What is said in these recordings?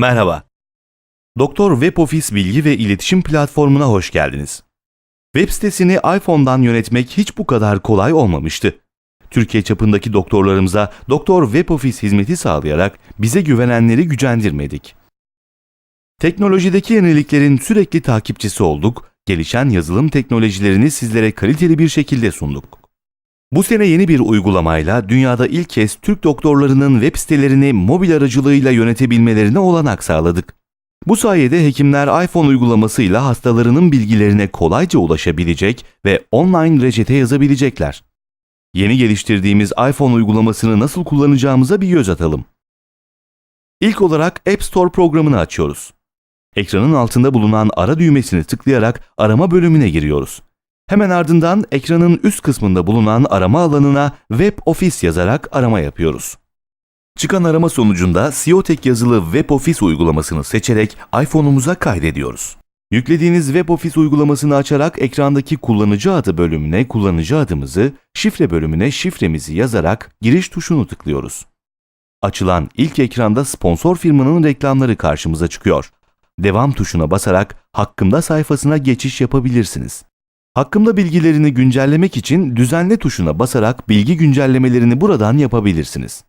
Merhaba. Doktor Web Office bilgi ve iletişim platformuna hoş geldiniz. Web sitesini iPhone'dan yönetmek hiç bu kadar kolay olmamıştı. Türkiye çapındaki doktorlarımıza Doktor Web Office hizmeti sağlayarak bize güvenenleri gücendirmedik. Teknolojideki yeniliklerin sürekli takipçisi olduk, gelişen yazılım teknolojilerini sizlere kaliteli bir şekilde sunduk. Bu sene yeni bir uygulamayla dünyada ilk kez Türk doktorlarının web sitelerini mobil aracılığıyla yönetebilmelerine olanak sağladık. Bu sayede hekimler iPhone uygulamasıyla hastalarının bilgilerine kolayca ulaşabilecek ve online reçete yazabilecekler. Yeni geliştirdiğimiz iPhone uygulamasını nasıl kullanacağımıza bir göz atalım. İlk olarak App Store programını açıyoruz. Ekranın altında bulunan ara düğmesini tıklayarak arama bölümüne giriyoruz. Hemen ardından ekranın üst kısmında bulunan arama alanına Web Office yazarak arama yapıyoruz. Çıkan arama sonucunda Siotek yazılı Web Office uygulamasını seçerek iPhone'umuza kaydediyoruz. Yüklediğiniz Web Office uygulamasını açarak ekrandaki kullanıcı adı bölümüne kullanıcı adımızı, şifre bölümüne şifremizi yazarak giriş tuşunu tıklıyoruz. Açılan ilk ekranda sponsor firmanın reklamları karşımıza çıkıyor. Devam tuşuna basarak Hakkımda sayfasına geçiş yapabilirsiniz. Hakkımda bilgilerini güncellemek için düzenle tuşuna basarak bilgi güncellemelerini buradan yapabilirsiniz.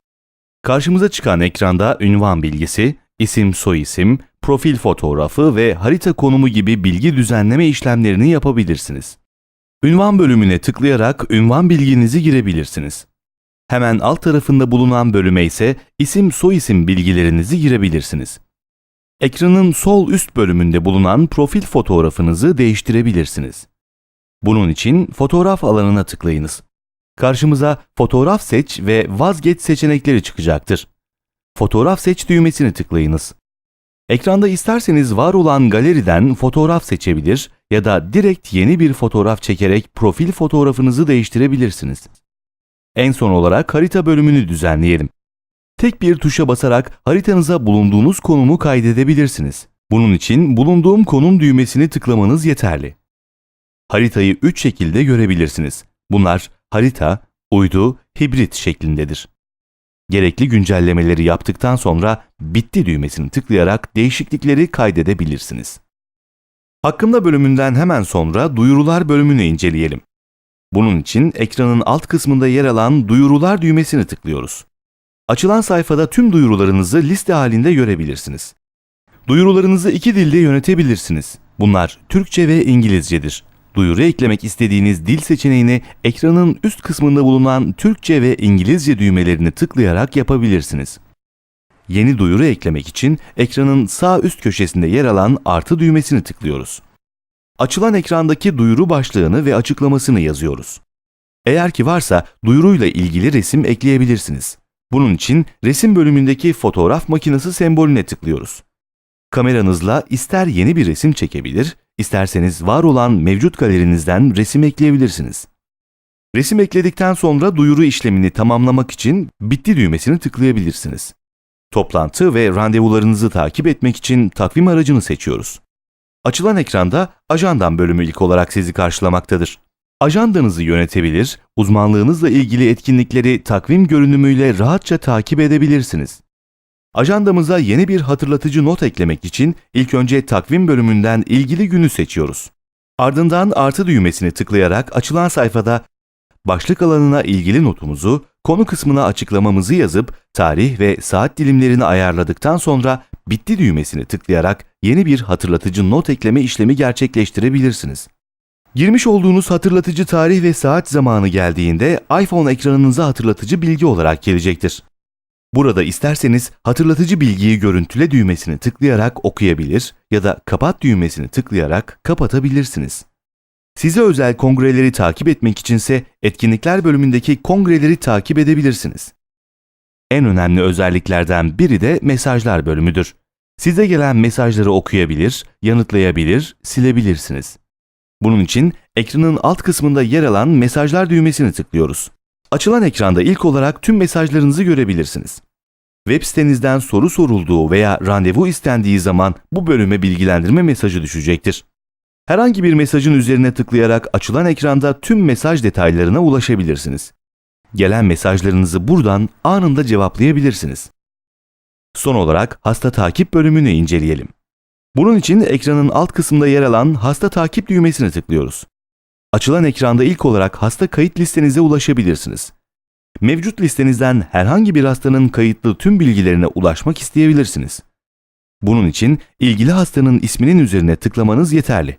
Karşımıza çıkan ekranda ünvan bilgisi, isim soyisim, profil fotoğrafı ve harita konumu gibi bilgi düzenleme işlemlerini yapabilirsiniz. Ünvan bölümüne tıklayarak ünvan bilginizi girebilirsiniz. Hemen alt tarafında bulunan bölüme ise isim soyisim bilgilerinizi girebilirsiniz. Ekranın sol üst bölümünde bulunan profil fotoğrafınızı değiştirebilirsiniz. Bunun için fotoğraf alanına tıklayınız. Karşımıza fotoğraf seç ve vazgeç seçenekleri çıkacaktır. Fotoğraf seç düğmesini tıklayınız. Ekranda isterseniz var olan galeriden fotoğraf seçebilir ya da direkt yeni bir fotoğraf çekerek profil fotoğrafınızı değiştirebilirsiniz. En son olarak harita bölümünü düzenleyelim. Tek bir tuşa basarak haritanıza bulunduğunuz konumu kaydedebilirsiniz. Bunun için bulunduğum konum düğmesini tıklamanız yeterli. Haritayı 3 şekilde görebilirsiniz. Bunlar harita, uydu, hibrit şeklindedir. Gerekli güncellemeleri yaptıktan sonra bitti düğmesini tıklayarak değişiklikleri kaydedebilirsiniz. Hakkında bölümünden hemen sonra duyurular bölümünü inceleyelim. Bunun için ekranın alt kısmında yer alan duyurular düğmesini tıklıyoruz. Açılan sayfada tüm duyurularınızı liste halinde görebilirsiniz. Duyurularınızı iki dilde yönetebilirsiniz. Bunlar Türkçe ve İngilizcedir. Duyuru eklemek istediğiniz dil seçeneğini ekranın üst kısmında bulunan Türkçe ve İngilizce düğmelerini tıklayarak yapabilirsiniz. Yeni duyuru eklemek için ekranın sağ üst köşesinde yer alan artı düğmesini tıklıyoruz. Açılan ekrandaki duyuru başlığını ve açıklamasını yazıyoruz. Eğer ki varsa duyuruyla ilgili resim ekleyebilirsiniz. Bunun için resim bölümündeki fotoğraf makinesi sembolüne tıklıyoruz. Kameranızla ister yeni bir resim çekebilir, isterseniz var olan mevcut galerinizden resim ekleyebilirsiniz. Resim ekledikten sonra duyuru işlemini tamamlamak için bitti düğmesini tıklayabilirsiniz. Toplantı ve randevularınızı takip etmek için takvim aracını seçiyoruz. Açılan ekranda ajandan bölümü ilk olarak sizi karşılamaktadır. Ajandanızı yönetebilir, uzmanlığınızla ilgili etkinlikleri takvim görünümüyle rahatça takip edebilirsiniz. Ajandamıza yeni bir hatırlatıcı not eklemek için ilk önce takvim bölümünden ilgili günü seçiyoruz. Ardından artı düğmesini tıklayarak açılan sayfada başlık alanına ilgili notumuzu, konu kısmına açıklamamızı yazıp tarih ve saat dilimlerini ayarladıktan sonra bitti düğmesini tıklayarak yeni bir hatırlatıcı not ekleme işlemi gerçekleştirebilirsiniz. Girmiş olduğunuz hatırlatıcı tarih ve saat zamanı geldiğinde iPhone ekranınıza hatırlatıcı bilgi olarak gelecektir. Burada isterseniz hatırlatıcı bilgiyi görüntüle düğmesini tıklayarak okuyabilir ya da kapat düğmesini tıklayarak kapatabilirsiniz. Size özel kongreleri takip etmek içinse etkinlikler bölümündeki kongreleri takip edebilirsiniz. En önemli özelliklerden biri de mesajlar bölümüdür. Size gelen mesajları okuyabilir, yanıtlayabilir, silebilirsiniz. Bunun için ekranın alt kısmında yer alan mesajlar düğmesini tıklıyoruz. Açılan ekranda ilk olarak tüm mesajlarınızı görebilirsiniz. Web sitenizden soru sorulduğu veya randevu istendiği zaman bu bölüme bilgilendirme mesajı düşecektir. Herhangi bir mesajın üzerine tıklayarak açılan ekranda tüm mesaj detaylarına ulaşabilirsiniz. Gelen mesajlarınızı buradan anında cevaplayabilirsiniz. Son olarak hasta takip bölümünü inceleyelim. Bunun için ekranın alt kısmında yer alan hasta takip düğmesine tıklıyoruz. Açılan ekranda ilk olarak hasta kayıt listenize ulaşabilirsiniz. Mevcut listenizden herhangi bir hastanın kayıtlı tüm bilgilerine ulaşmak isteyebilirsiniz. Bunun için ilgili hastanın isminin üzerine tıklamanız yeterli.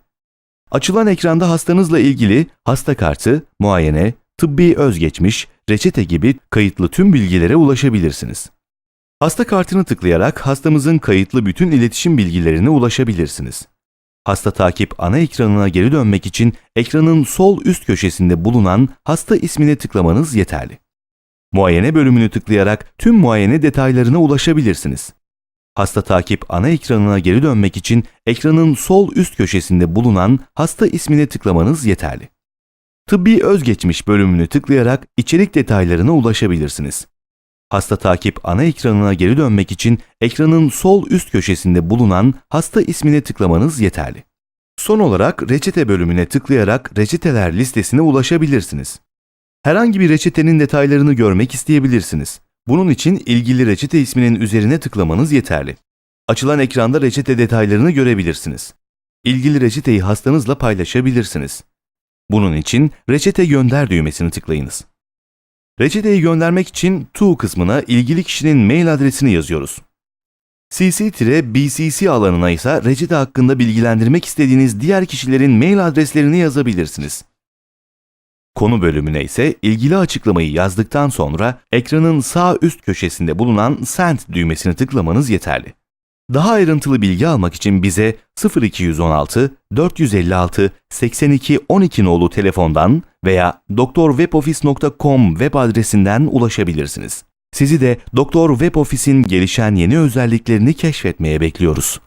Açılan ekranda hastanızla ilgili hasta kartı, muayene, tıbbi özgeçmiş, reçete gibi kayıtlı tüm bilgilere ulaşabilirsiniz. Hasta kartını tıklayarak hastamızın kayıtlı bütün iletişim bilgilerine ulaşabilirsiniz. Hasta takip ana ekranına geri dönmek için ekranın sol üst köşesinde bulunan hasta ismine tıklamanız yeterli. Muayene bölümünü tıklayarak tüm muayene detaylarına ulaşabilirsiniz. Hasta takip ana ekranına geri dönmek için ekranın sol üst köşesinde bulunan hasta ismine tıklamanız yeterli. Tıbbi özgeçmiş bölümünü tıklayarak içerik detaylarına ulaşabilirsiniz. Hasta takip ana ekranına geri dönmek için ekranın sol üst köşesinde bulunan hasta ismine tıklamanız yeterli. Son olarak reçete bölümüne tıklayarak reçeteler listesine ulaşabilirsiniz. Herhangi bir reçetenin detaylarını görmek isteyebilirsiniz. Bunun için ilgili reçete isminin üzerine tıklamanız yeterli. Açılan ekranda reçete detaylarını görebilirsiniz. İlgili reçeteyi hastanızla paylaşabilirsiniz. Bunun için reçete gönder düğmesini tıklayınız. Reçeteyi göndermek için to kısmına ilgili kişinin mail adresini yazıyoruz. CC-BCC alanına ise reçete hakkında bilgilendirmek istediğiniz diğer kişilerin mail adreslerini yazabilirsiniz. Konu bölümüne ise ilgili açıklamayı yazdıktan sonra ekranın sağ üst köşesinde bulunan Send düğmesini tıklamanız yeterli. Daha ayrıntılı bilgi almak için bize 0216 456 82 12 nolu telefondan veya doktorweboffice.com web adresinden ulaşabilirsiniz. Sizi de Doktor Web Office'in gelişen yeni özelliklerini keşfetmeye bekliyoruz.